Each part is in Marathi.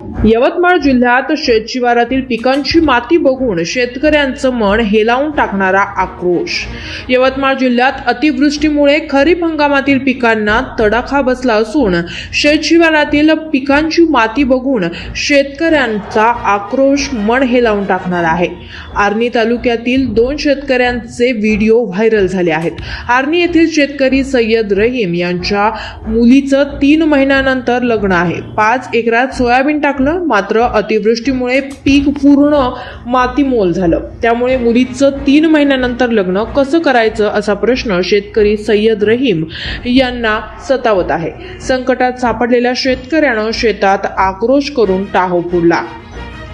यवतमाळ जिल्ह्यात शेतशिवारातील पिकांची माती बघून शेतकऱ्यांचं मन हेलावून टाकणारा आक्रोश. यवतमाळ जिल्ह्यात अतिवृष्टीमुळे खरीप हंगामातील पिकांना तडाखा बसला असून शेतशिवारातील पिकांची माती बघून शेतकऱ्यांचा आक्रोश मन हेलावून टाकणार आहे. आर्णी तालुक्यातील दोन शेतकऱ्यांचे व्हिडिओ व्हायरल झाले आहेत. आर्णी येथील शेतकरी सय्यद रहीम यांच्या मुलीचं तीन महिन्यानंतर लग्न आहे. पाच एकरात सोयाबीन टाकलं मात्र अतिवृष्टीमुळे पीक पूर्ण मातीमोल झालं. त्यामुळे मुलीचं तीन महिन्यानंतर लग्न कसं करायचं असा प्रश्न शेतकरी सय्यद रहीम यांना सतावत आहे. संकटात सापडलेल्या शेतकऱ्यानं शेतात आक्रोश करून टाहो फोडला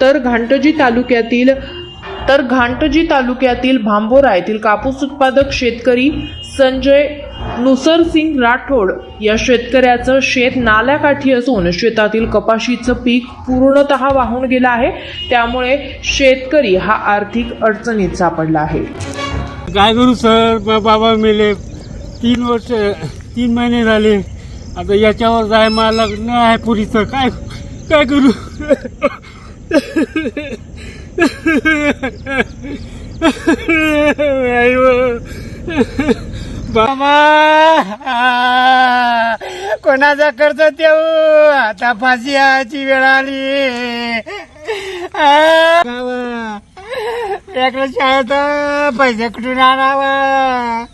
तर घांटजी तालुक्यातील तर घांटजी तालुक्यातील भांबोरा येथील कापूस उत्पादक शेतकरी संजय नुसरसिंग राठोड या शेतकऱ्याचं शेत नाल्याकाठी असून शेतातील कपाशीचं पीक पूर्णतः वाहून गेलं आहे. त्यामुळे शेतकरी हा आर्थिक अडचणीत सापडला आहे. काय करू सर? बाबा मेले. तीन वर्ष तीन महिने झाले. आता याच्यावर जाय मला लग्न आहे पुरीचं. काय काय करू? आई कोणाचा कर्ज देऊ? आता फाशी यायची वेळ आली. बाबा शाळेत पैसे कुठून आणावा?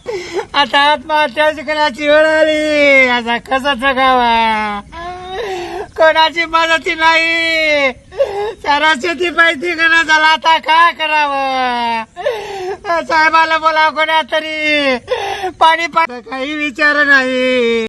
आता आत्महत्या शिकण्याची वेळ आली. आता कसं जगावा? कोणाची मदती नाही? सारा शेती पाहिजे करणं झाला आता काय करावं? साहेबाला बोलाव कोणा तरी पाणी पाणी काही विचार नाही.